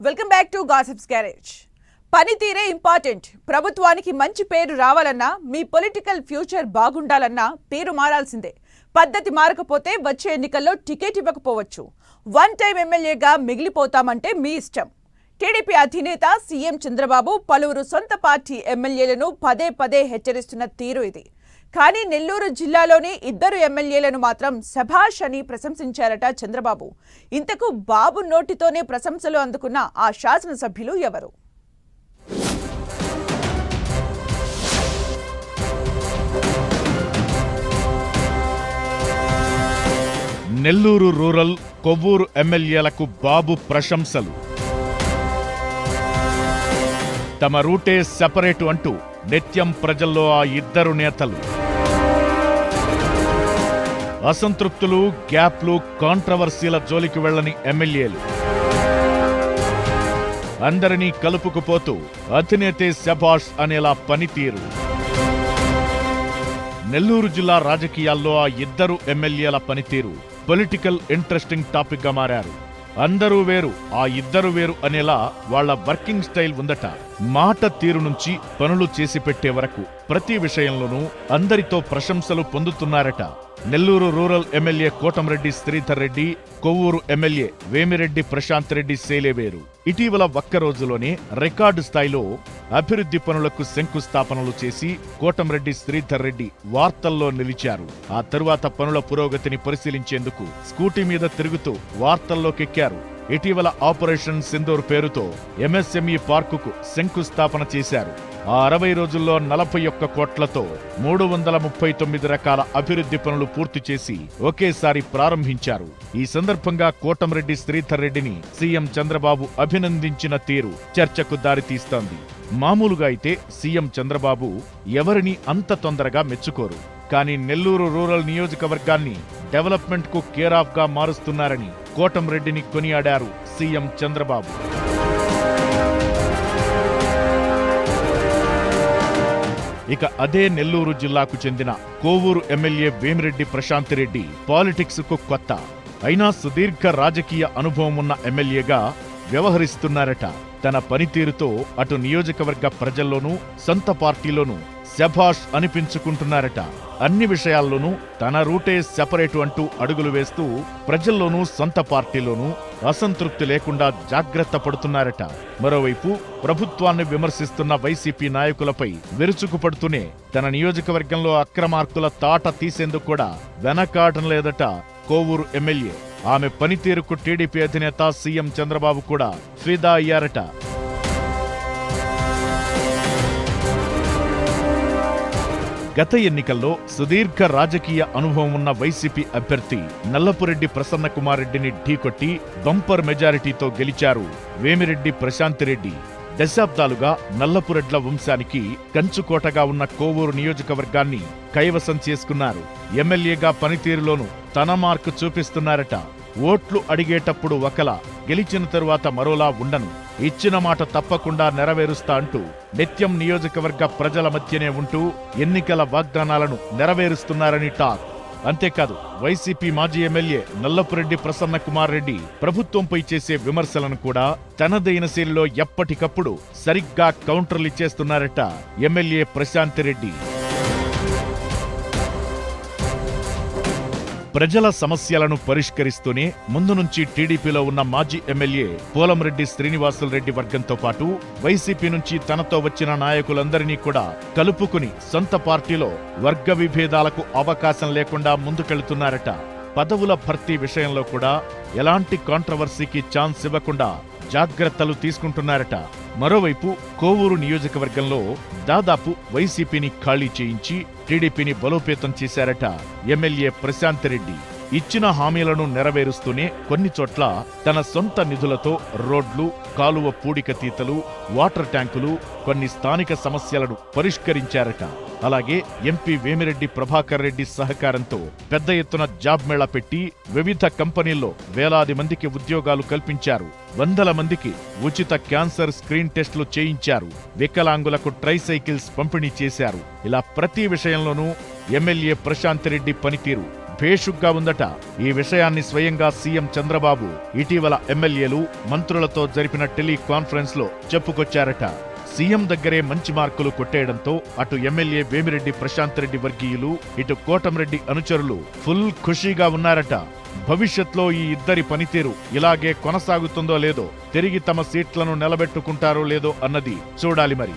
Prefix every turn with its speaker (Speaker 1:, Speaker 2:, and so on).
Speaker 1: Welcome back to gossips garage పనితీరే important ప్రభుత్వానికి మంచి పేరు రావాలన్నా మీ పొలిటికల్ ఫ్యూచర్ బాగుండాలన్నా పేరు మారాల్సిందే. పద్ధతి మారకపోతే వచ్చే ఎన్నికల్లో టికెట్ ఇవ్వకపోవచ్చు. వన్ టైం ఎమ్మెల్యేగా మిగిలిపోతామంటే మీ ఇష్టం. టీడీపీ అధినేత సీఎం చంద్రబాబు పలువురు సొంత పార్టీ ఎమ్మెల్యేలను పదే పదే హెచ్చరిస్తున్న తీరు ఇది. కానీ నెల్లూరు జిల్లాలోని ఇద్దరు ఎమ్మెల్యేలను మాత్రం సభాష్ అని ప్రశంసించారట చంద్రబాబు. ఇంతకు బాబు నోటితోనే ప్రశంసలు అందుకున్న ఆ శాసనసభ్యులు ఎవరు?
Speaker 2: నెల్లూరు రూరల్ కొవ్వూరు ఎమ్మెల్యేలకు బాబు ప్రశంసలు. తమ రూటే సెపరేటు అంటూ నిత్యం ప్రజల్లో ఆ ఇద్దరు నేతలు. అసంతృప్తులు గ్యాప్లు కాంట్రవర్సీల జోలికి వెళ్ళని ఎమ్మెల్యేలు. అందరినీ కలుపుకుపోతూ అధినేతే శభాష్ అనేలా పనితీరు. నెల్లూరు జిల్లా రాజకీయాల్లో ఆ ఇద్దరు ఎమ్మెల్యేల పనితీరు పొలిటికల్ ఇంట్రెస్టింగ్ టాపిక్గా మారారు. అందరూ వేరు ఆ ఇద్దరు వేరు అనేలా వాళ్ళ వర్కింగ్ స్టైల్ ఉందట. మాట తీరు నుంచి పనులు చేసి పెట్టే వరకు ప్రతి విషయంలోనూ అందరితో ప్రశంసలు పొందుతున్నారట. Nellore rural MLA Kotamreddy Sridhar Reddy Kovvur MLA Vemireddy Prashanth Reddy సేలేవేరు. ఇటీవల ఒక్క రోజులోనే రికార్డు స్థాయిలో అభివృద్ధి పనులకు శంకుస్థాపనలు చేసి కోటంరెడ్డి శ్రీధర్ రెడ్డి వార్తల్లో నిలిచారు. ఆ తరువాత పనుల పురోగతిని పరిశీలించేందుకు స్కూటీ మీద తిరుగుతూ వార్తల్లోకెక్కారు. ఇటీవల ఆపరేషన్ సింధూర్ పేరుతో ఎంఎస్ఎంఈ పార్కుకు శంకుస్థాపన చేశారు. ఆ అరవై రోజుల్లో నలభై ఒక్క కోట్లతో మూడు వందల ముప్పై తొమ్మిది రకాల అభివృద్ధి పనులు పూర్తి చేసి ఒకేసారి ప్రారంభించారు. ఈ సందర్భంగా కోటంరెడ్డి శ్రీధర్ రెడ్డిని సీఎం చంద్రబాబు అభినందించిన తీరు చర్చకు దారితీస్తోంది. మామూలుగా అయితే సీఎం చంద్రబాబు ఎవరిని అంత తొందరగా మెచ్చుకోరు. కానీ నెల్లూరు రూరల్ నియోజకవర్గాన్ని డెవలప్మెంట్కు గా మారుస్తున్నారని కోటంరెడ్డిని కొనియాడారు సీఎం చంద్రబాబు. ఇక అదే నెల్లూరు జిల్లాకు చెందిన కోవూరు ఎమ్మెల్యే వేమిరెడ్డి ప్రశాంత్ రెడ్డి పాలిటిక్స్కు కొత్త. అయినా సుదీర్ఘ రాజకీయ అనుభవం ఉన్న ఎమ్మెల్యేగా వ్యవహరిస్తున్నారట. తన పనితీరుతో అటు నియోజకవర్గ ప్రజల్లోనూ సొంత పార్టీలోనూ శభాష్ అనిపించుకుంటున్నారట. అన్ని విషయాల్లోనూ తన రూటే సెపరేటు అంటూ అడుగులు వేస్తూ ప్రజల్లోనూ సొంత పార్టీలోనూ అసంతృప్తి లేకుండా జాగ్రత్త పడుతున్నారట. మరోవైపు ప్రభుత్వాన్ని విమర్శిస్తున్న వైసీపీ నాయకులపై విరుచుకుపడుతూనే తన నియోజకవర్గంలో అక్రమార్కుల తాట తీసేందుకు కూడా వెనకాడడం లేదట కోవూరు ఎమ్మెల్యే. ఆమె పనితీరుకు టీడీపీ అధినేత సీఎం చంద్రబాబు కూడా ఫిదా అయ్యారట. గత ఎన్నికల్లో సుదీర్ఘ రాజకీయ అనుభవం ఉన్న వైసీపీ అభ్యర్థి నల్లపురెడ్డి ప్రసన్న ఢీకొట్టి బంపర్ మెజారిటీతో గెలిచారు వేమిరెడ్డి ప్రశాంతిరెడ్డి. దశాబ్దాలుగా నల్లపురెడ్ల వంశానికి కంచుకోటగా ఉన్న కోవూరు నియోజకవర్గాన్ని కైవసం చేసుకున్నారు. ఎమ్మెల్యేగా పనితీరులోనూ తన మార్కు చూపిస్తున్నారట. ఓట్లు అడిగేటప్పుడు ఒకలా గెలిచిన తరువాత మరోలా ఉండను. ఇచ్చిన మాట తప్పకుండా నెరవేరుస్తా అంటూ నిత్యం నియోజకవర్గ ప్రజల మధ్యనే ఉంటూ ఎన్నికల వాగ్దానాలను నెరవేరుస్తున్నారని టాక్. అంతేకాదు వైసీపీ మాజీ ఎమ్మెల్యే నల్లపురెడ్డి ప్రసన్న కుమార్ రెడ్డి ప్రభుత్వంపై చేసే విమర్శలను కూడా తనదైన శైలిలో ఎప్పటికప్పుడు సరిగ్గా కౌంటర్లు ఇచ్చేస్తున్నారట ఎమ్మెల్యే ప్రశాంత్ రెడ్డి. ప్రజల సమస్యలను పరిష్కరిస్తూనే ముందు నుంచి టీడీపీలో ఉన్న మాజీ ఎమ్మెల్యే పోలంరెడ్డి శ్రీనివాసులు రెడ్డి వర్గంతో పాటు వైసీపీ నుంచి తనతో వచ్చిన నాయకులందరినీ కూడా కలుపుకుని సొంత పార్టీలో వర్గ విభేదాలకు అవకాశం లేకుండా ముందుకెళ్తున్నారట. పదవుల భర్తీ విషయంలో కూడా ఎలాంటి కాంట్రవర్సీకి ఛాన్స్ ఇవ్వకుండా జాగ్రత్తలు తీసుకుంటున్నారట. మరోవైపు కోవూరు నియోజకవర్గంలో దాదాపు వైసీపీని ఖాళీ చేయించి టీడీపీని బలోపేతం చేశారట ఎమ్మెల్యే ప్రశాంత్ రెడ్డి. ఇచ్చిన హామీలను నెరవేరుస్తూనే కొన్ని చోట్ల తన సొంత నిధులతో రోడ్లు కాలువ పూడికతీతలు వాటర్ ట్యాంకులు కొన్ని స్థానిక సమస్యలను పరిష్కరించారట. అలాగే ఎంపీ వేమిరెడ్డి ప్రభాకర్ రెడ్డి సహకారంతో పెద్ద ఎత్తున జాబ్ మేళా పెట్టి వివిధ కంపెనీల్లో వేలాది మందికి ఉద్యోగాలు కల్పించారు. వందల మందికి ఉచిత క్యాన్సర్ స్క్రీన్ టెస్టులు చేయించారు. వికలాంగులకు ట్రైసైకిల్స్ పంపిణీ చేశారు. ఇలా ప్రతి విషయంలోనూ ఎమ్మెల్యే ప్రశాంత్ రెడ్డి పనితీరు భేషుగ్గా ఉందట. ఈ విషయాన్ని స్వయంగా సీఎం చంద్రబాబు ఇటీవల ఎమ్మెల్యేలు మంత్రులతో జరిపిన టెలికాన్ఫరెన్స్లో చెప్పుకొచ్చారట. సీఎం దగ్గరే మంచి మార్కులు కొట్టేయడంతో అటు ఎమ్మెల్యే వేమిరెడ్డి ప్రశాంత్ రెడ్డి వర్గీయులు ఇటు కోటంరెడ్డి అనుచరులు ఫుల్ ఖుషీగా ఉన్నారట. భవిష్యత్లో ఈ ఇద్దరి పనితీరు ఇలాగే కొనసాగుతుందో లేదో తిరిగి తమ సీట్లను నిలబెట్టుకుంటారో లేదో అన్నది చూడాలి మరి.